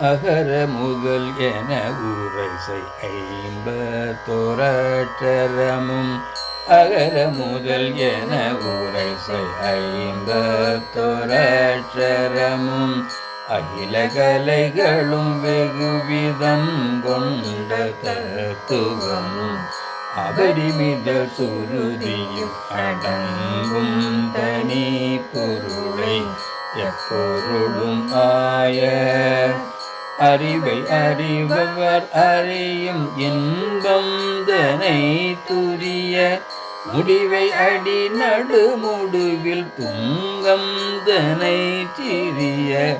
அகர முதல் என ஊரசை ஐம்பத்தோரற்றரமும் அகர முதல் என ஊரசை ஐம்பத்தோரற்றரமும் அகில கலைகளும் வெகுவிதம் கொண்ட தத்துவமும். அபரிமித சுருதியும் அடங்கும் தனி பொருளை எப்பொருளும் ஆய அறிவை அறிபவர் அறியும் இன்பம் தனை துரிய. முடிவை அடி நடுமுடுவில் துங்கம் தனை திரிய.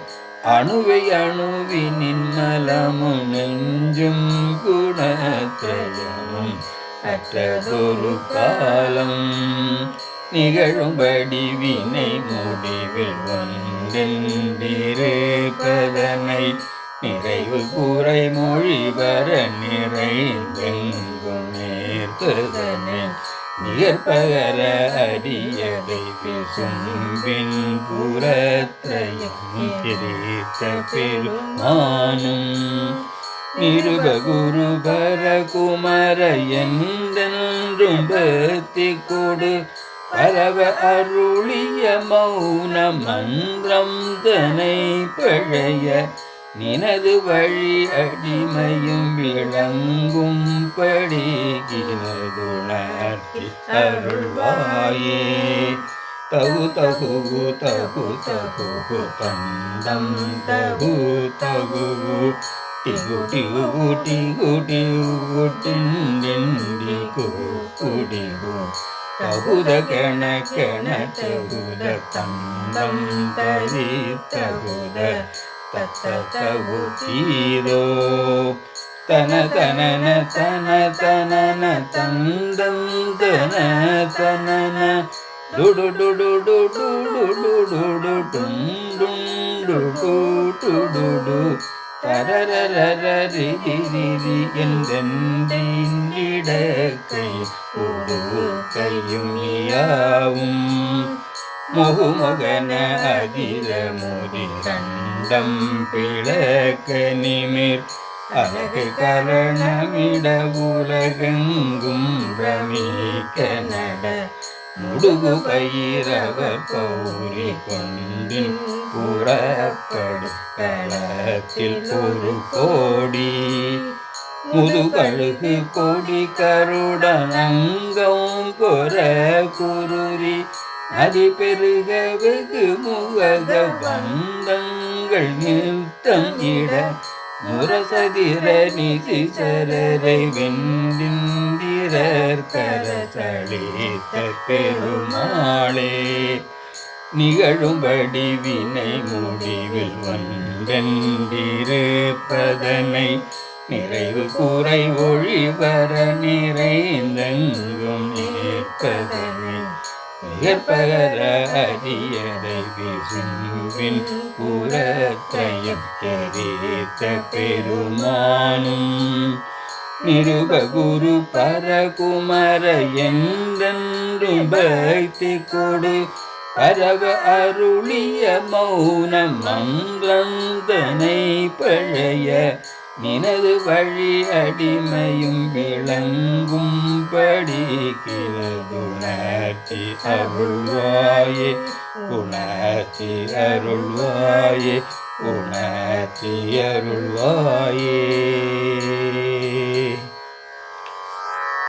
அணுவை அணுவினின் மலமும் நெஞ்சும் குணத்திரமும் அற்றதொரு காலம் நிகழும்படி வினை முடிவில் ஒன்றென்றிருப்பதனை நிறைவு கூரை மொழி வர நிறைந்தெங்கும் நேர்ப்பதனை நிகழ்பகர அடியதை விசும்பின் புறத்தையும் பிரித்த பெருமானும். நிருப குரு பரகுமர என்றென்றும் பக்தி கொடு. பரவ அருளிய மௌன மந்திரம் தனை பழைய நினது வழி அடிமையும் விளங்கும் படிகிறதுணர்த்தி அருள்வாயே. தகு தகு தகு தகு தந்தம் தகு தகு டிகு டிகு டிகு டிகு டிண்டிகு குடிகு தகுத கண கண தகுத தந்தம் தரி தகுத தத்த தகு தீதோ தன தனன தன தனன தந்தம் தன தனன டுடு டுடு டுடு டுடு டுடு டும் டும் டுடு டுடு தரரரரிரி என்றென்றிடக்கை உடு கையும் யாவும் முகுமகன அதிர முதி கண்டம் பிளக்க நிமிர். அழகு கரணமிட உலகெங்கும் பிரமிக்க நட. முடுகு பயிரவர் பௌரி கொண்டின் புறப்படு களத்தில் ஒரு கோடி. முதுகழுகு கொடி கருடன் அங்கம் குருரி. அது பெருக வெகு முகக பந்தங்கள் நிறுத்தம் இட முரசதிர நிதி சரரை வெந்திந்திரர் கரசளித்த பெருமாளே. நிகழும்படி வினை முடிவில் வந்தென்றிருப்பதனை நிறைவு கூரை ஒழிவர நிறைந்தெங்கும் நிற்பதனை நிகழ்பகர அரியடை விசும்பின் புறத்தையும் தெரித்த பெருமானும் நிருபகுரு பரகுமர என்றென்றும் பக்தி கொடு பரவ அருளிய மௌன மந்திரந்தனை பழைய நினது வழி அடிமையும் விளங்கும் படிக்கிறதுணர்த்தி அருள்வாயே உணர்த்தி அருள்வாயே உணர்த்தி அருள்வாயே.